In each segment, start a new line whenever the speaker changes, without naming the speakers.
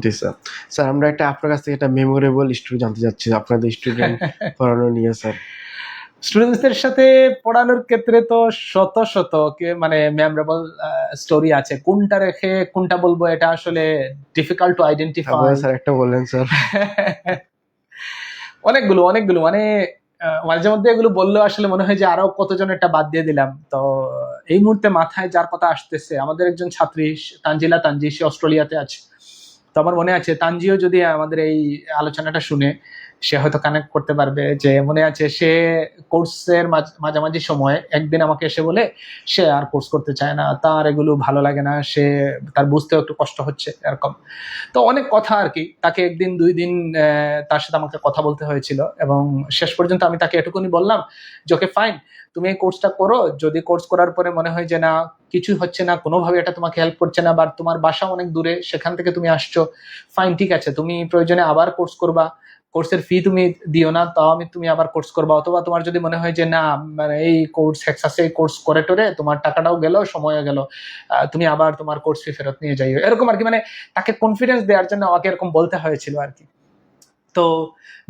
জি sir. Sir আমরা একটা আপনার কাছ থেকে একটা মেমোরেবল স্টোরি জানতে চাচ্ছি। আপনাদের স্টুডেন্ট পড়ানো নিয়ে স্যার।
স্টুডেন্টসদের সাথে পড়ানোর ক্ষেত্রে তো শত শত মানে মেমোরেবল স্টোরি আছে। কোনটা রেখে কোনটা বলব এটা আসলে ডিফিকাল্ট টু আইডেন্টিফাই
স্যার একটা বললেন স্যার।
অনেকগুলো অনেকগুলো। মানে মাঝে মধ্যে এগুলো বললেও আসলে মনে হয় যে আরও কতজন একটা বাদ দিয়ে দিলাম। তো এই মুহূর্তে মাথায় যার কথা আসতেছে আমাদের একজন ছাত্রী তানজিলা তানজি সে অস্ট্রেলিয়াতে আছে। তো আমার মনে আছে তানজিও যদি আমাদের এই আলোচনাটা শুনে সে হয়তো কানেক্ট করতে পারবে যে মনে আছে সে কোর্সের মাঝামাঝি সময় একদিন আমাকে এসে বলে, সে আর কোর্স করতে চায় না, তার এগুলো ভালো লাগে না, সে, তার বুঝতেও একটু কষ্ট হচ্ছে, এরকম। তো অনেক কথা আর কি, তাকে একদিন, দুই দিন তার সাথে আমাকে কথা বলতে হয়েছিল এবং শেষ পর্যন্ত আমি তাকে এটুকুনি বললাম যে, ওকে ফাইন তুমি এই কোর্সটা করো, যদি কোর্স করার পরে মনে হয় যে না, কিছুই হচ্ছে না, কোনোভাবে এটা তোমাকে হেল্প করছে না বা তোমার বাসা অনেক দূরে, সেখান থেকে তুমি আসছো ফাইন ঠিক আছে, তুমি প্রয়োজনে আবার কোর্স করবা। কোর্সের ফি তুমি দিও না, তাও আমি তুমি আবার কোর্স করবা। অথবা তোমার যদি মনে হয় যে, না মানে এই কোর্স হেক্সাসে কোর্স করে টোরে তোমার টাকাটাও গেল, সময়ও গেল তুমি আবার তোমার কোর্স ফি ফেরত নিয়ে যাইও। এরকম আর কি মানে তাকে কনফিডেন্স দেওয়ার জন্য আমাকে এরকম বলতে হয়েছিল আর কি। তো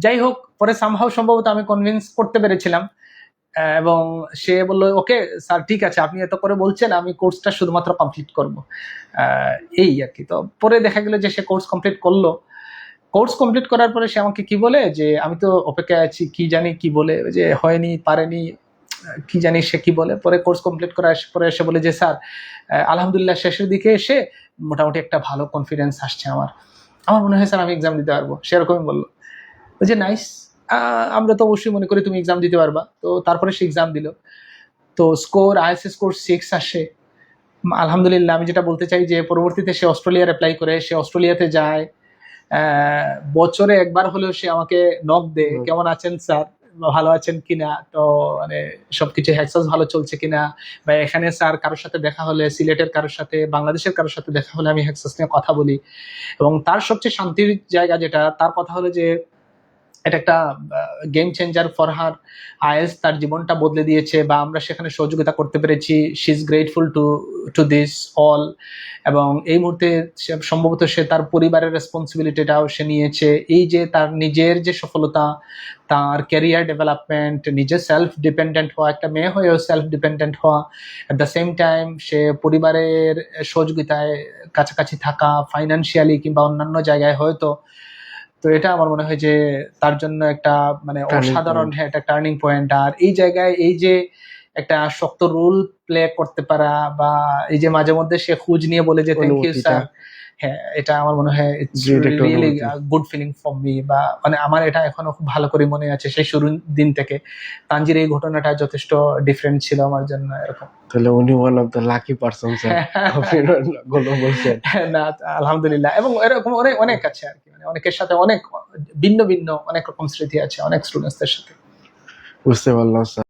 যাই হোক, পরে সামহাও সম্ভবত আমি কনভিন্স করতে পেরেছিলাম এবং সে বলল, ওকে, স্যার, ঠিক আছে, আপনি এত করে বলছেন, আমি কোর্সটা শুধুমাত্র কমপ্লিট করব। এই আর কি। তো পরে দেখা গেল যে সে কোর্স কমপ্লিট করল। কোর্স কমপ্লিট করার পরে সে আমাকে কি বলে যে, আমি তো অপেক্ষায় আছি, কি জানি কি বলে, যে হয়নি, পারেনি, কি জানি সে কি বলে? পরে কোর্স কমপ্লিট করার পরে এসে বলে যে, স্যার আলহামদুলিল্লাহ শেষের দিকে এসে মোটামুটি একটা ভালো কনফিডেন্স আসছে আমার। আমার মনে হয়, স্যার, আমি এক্সাম দিতে পারব। সেরকমই বলল। যে, নাইস। আমরা তো অবশ্যই মনে করি তুমি এক্সাম দিতে পারবা। তো তারপরে সে এক্সাম দিল। তো স্কোর আইএসএ স্কোর সিক্স আসে। আলহামদুলিল্লাহ, আমি যেটা বলতে চাই যে, পরবর্তীতে সে অস্ট্রেলিয়ার অ্যাপ্লাই করে, সে অস্ট্রেলিয়াতে যায়। বছরে একবার হলেও সে আমাকে নক দে কেমন আছেন স্যার? ভালো আছেন কিনা তো মানে সবকিছু হ্যাকসাস ভালো চলছে কিনা বা এখানে স্যার কারোর সাথে দেখা হলে সিলেটের কারোর সাথে বাংলাদেশের কারোর সাথে দেখা হলে আমি হ্যাকসাস নিয়ে কথা বলি। এবং তার সবচেয়ে শান্তির জায়গা যেটা তার কথা হলো যে এটা একটা game changer for her is তার জীবনটা বদলে দিয়েছে বা আমরা সেখানে সহযোগিতা করতে পেরেছি। She is grateful to to this all এবং এই মুহূর্তে সম্ভবত সে তার পরিবারের রেসপন্সিবিলিটিটাও সে নিয়েছে। এই যে তার নিজের যে সফলতা, তার ক্যারিয়ার ডেভেলপমেন্ট নিজে সেলফ ডিপেন্ডেন্ট হওয়া, একটা মেয়ে হয়েও সেলফ ডিপেন্ডেন্ট হওয়া অ্যাট দ্য সেম টাইম সে পরিবারের সহযোগিতায় কাছাকাছি থাকা ফাইন্যান্সিয়ালি কিংবা অন্যান্য জায়গায় হয়তো তো এটা আমার মনে হয় যে তার জন্য একটা মানে অসাধারণ হ্যাঁ একটা টার্নিং পয়েন্ট আর এই জায়গায় এই যে একটা শক্ত রোল প্লে করতে পারা বা এই যে মাঝে মধ্যে সে খুঁজ নিয়ে বলে যে থ্যাংক ইউ স্যার হ্যাঁ এটা আমার মনে হয় really good feeling for me বা মানে আমার এটা এখনও খুব ভালো করে মনে আছে সেই শুরুর দিন থেকে। তানজির এই ঘটনাটা যথেষ্ট ডিফারেন্ট ছিল আমার জন্য এরকম।
তাহলে উনি one of the lucky person
না আলহামদুলিল্লাহ। এবং এরকম অনেক অনেক আছে আর কি। মানে অনেকের সাথে অনেক ভিন্ন ভিন্ন অনেক রকম স্মৃতি আছে অনেক স্টুডেন্টসদের সাথে।
বুঝতে পারলাম স্যার